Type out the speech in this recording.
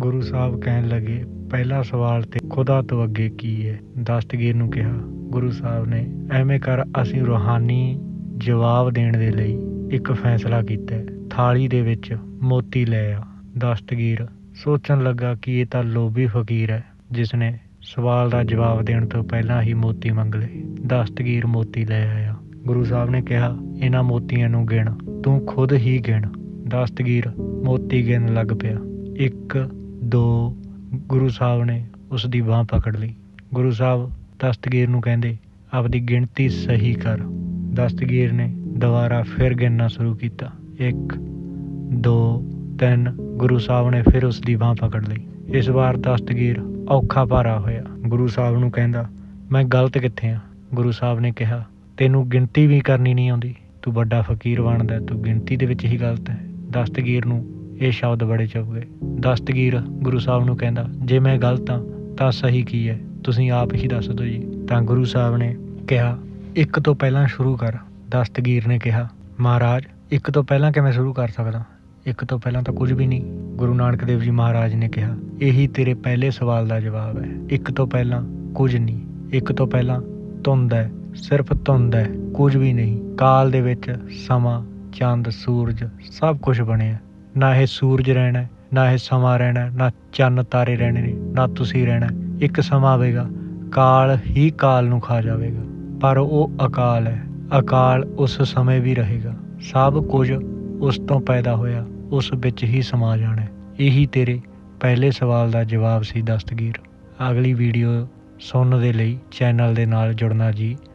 ਗੁਰੂ ਸਾਹਿਬ ਕਹਿਣ ਲੱਗੇ, ਪਹਿਲਾ ਸਵਾਲ ਤੇ ਖੁਦਾ ਤੋਂ ਅੱਗੇ ਕੀ ਹੈ? ਦਸਤਗੀਰ ਨੂੰ ਕਿਹਾ, ਗੁਰੂ ਸਾਹਿਬ ਨੇ ਐਵੇਂ ਕਰ, ਅਸੀਂ ਰੂਹਾਨੀ ਜਵਾਬ ਦੇਣ ਦੇ ਲਈ ਇੱਕ ਫੈਸਲਾ ਕੀਤਾ ਥਾਲੀ ਦੇ ਵਿੱਚ ਮੋਤੀ ਲੈ ਆ। ਦਸਤਗੀਰ ਸੋਚਣ ਲੱਗਾ ਕਿ ਇਹ ਤਾਂ ਲੋਭੀ ਫਕੀਰ ਹੈ, ਜਿਸ ਨੇ ਸਵਾਲ ਦਾ ਜਵਾਬ ਦੇਣ ਤੋਂ ਪਹਿਲਾਂ ਹੀ ਮੋਤੀ ਮੰਗ ਲਏ। ਦਸਤਗੀਰ ਮੋਤੀ ਲੈ ਆਇਆ। ਗੁਰੂ ਸਾਹਿਬ ਨੇ ਕਿਹਾ, ਇਹਨਾਂ ਮੋਤੀਆਂ ਨੂੰ ਗਿਣ, ਤੂੰ ਖੁਦ ਹੀ ਗਿਣ। ਦਸਤਗੀਰ ਮੋਤੀ ਗਿਣ ਲੱਗ ਪਿਆ। ਇੱਕ ਦੋ ਗੁਰੂ ਸਾਹਿਬ ਨੇ ਉਸ ਦੀ ਬਾਹ ਪਕੜ ਲਈ। ਗੁਰੂ ਸਾਹਿਬ ਦਸਤਗੀਰ ਨੂੰ ਕਹਿੰਦੇ, ਆਪਦੀ ਗਿਣਤੀ ਸਹੀ ਕਰ। ਦਸਤਗੀਰ ਨੇ ਦੁਬਾਰਾ ਫਿਰ ਗਿਣਨਾ ਸ਼ੁਰੂ ਕੀਤਾ। ਇੱਕ, ਦੋ, ਤਿੰਨ, ਗੁਰੂ ਸਾਹਿਬ ਨੇ ਫਿਰ ਉਸ ਦੀ ਬਾਹ ਪਕੜ ਲਈ। ਇਸ ਵਾਰ ਦਸਤਗੀਰ ਔਖਾ ਭਾਰਾ ਹੋਇਆ। ਗੁਰੂ ਸਾਹਿਬ ਨੂੰ ਕਹਿੰਦਾ, ਮੈਂ ਗਲਤ ਕਿੱਥੇ ਆ? ਗੁਰੂ ਸਾਹਿਬ ਨੇ ਕਿਹਾ, ਤੈਨੂੰ ਗਿਣਤੀ ਵੀ ਕਰਨੀ ਨਹੀਂ ਆਉਂਦੀ। ਤੂੰ ਵੱਡਾ ਫਕੀਰ ਬਣਦਾ ਤੂੰ ਗਿਣਤੀ ਦੇ ਵਿੱਚ ਹੀ ਗਲਤ ਹੈ। ਦਸਤਗੀਰ ਨੂੰ ਇਹ ਸ਼ਬਦ ਬੜੇ ਚੁੱਭ ਗਏ। ਦਸਤਗੀਰ ਗੁਰੂ ਸਾਹਿਬ ਨੂੰ ਕਹਿੰਦਾ, ਜੇ ਮੈਂ ਗਲਤ ਹਾਂ, ਤਾਂ ਸਹੀ ਕੀ ਹੈ? ਤੁਸੀਂ ਆਪ ਹੀ ਦੱਸ ਦਿਓ ਜੀ। ਤਾਂ ਗੁਰੂ ਸਾਹਿਬ ਨੇ ਕਿਹਾ, ਇੱਕ ਤੋਂ ਪਹਿਲਾਂ ਸ਼ੁਰੂ ਕਰ, ਦਸਤਗੀਰ ਨੇ ਕਿਹਾ। ਮਹਾਰਾਜ, ਇੱਕ ਤੋਂ ਪਹਿਲਾਂ ਕਿਵੇਂ ਸ਼ੁਰੂ ਕਰ ਸਕਦਾ? ਇੱਕ ਤੋਂ ਪਹਿਲਾਂ ਤਾਂ ਕੁਝ ਵੀ ਨਹੀਂ। ਗੁਰੂ ਨਾਨਕ ਦੇਵ ਜੀ ਮਹਾਰਾਜ ਨੇ ਕਿਹਾ, ਇਹੀ ਤੇਰੇ ਪਹਿਲੇ ਸਵਾਲ ਦਾ ਜਵਾਬ ਹੈ। ਇੱਕ ਤੋਂ ਪਹਿਲਾਂ ਕੁਝ ਨਹੀਂ। ਇੱਕ ਤੋਂ ਪਹਿਲਾਂ ਧੁੰਦ ਹੈ। ਸਿਰਫ ਧੁੰਦ ਹੈ। ਕੁਝ ਵੀ ਨਹੀਂ। ਕਾਲ ਦੇ ਵਿੱਚ ਸਮਾਂ, ਚੰਦ, ਸੂਰਜ, ਸਭ ਕੁਝ ਬਣਿਆ। ਨਾ ਇਹ ਸੂਰਜ ਰਹਿਣਾ ਨਾ ਇਹ ਸਮਾਂ ਰਹਿਣਾ, ਨਾ ਚੰਨ ਤਾਰੇ ਰਹਿਣੇ ਨੇ, ਨਾ ਤੁਸੀਂ ਰਹਿਣਾ। ਇੱਕ ਸਮਾਂ ਆਵੇਗਾ, ਕਾਲ ਹੀ ਕਾਲ ਨੂੰ ਖਾ ਜਾਵੇਗਾ, ਪਰ ਉਹ ਅਕਾਲ ਹੈ। ਅਕਾਲ ਉਸ ਸਮੇਂ ਵੀ ਰਹੇਗਾ। ਸਭ ਕੁਝ ਉਸ ਤੋਂ ਪੈਦਾ ਹੋਇਆ, ਉਸ ਵਿੱਚ ਹੀ ਸਮਾ ਜਾਣਾ ਇਹੀ ਤੇਰੇ ਪਹਿਲੇ ਸਵਾਲ ਦਾ ਜਵਾਬ ਸੀ ਦਸਤਗੀਰ। ਅਗਲੀ ਵੀਡੀਓ ਸੁਣਨ ਦੇ ਲਈ ਚੈਨਲ ਦੇ ਨਾਲ ਜੁੜਨਾ ਜੀ।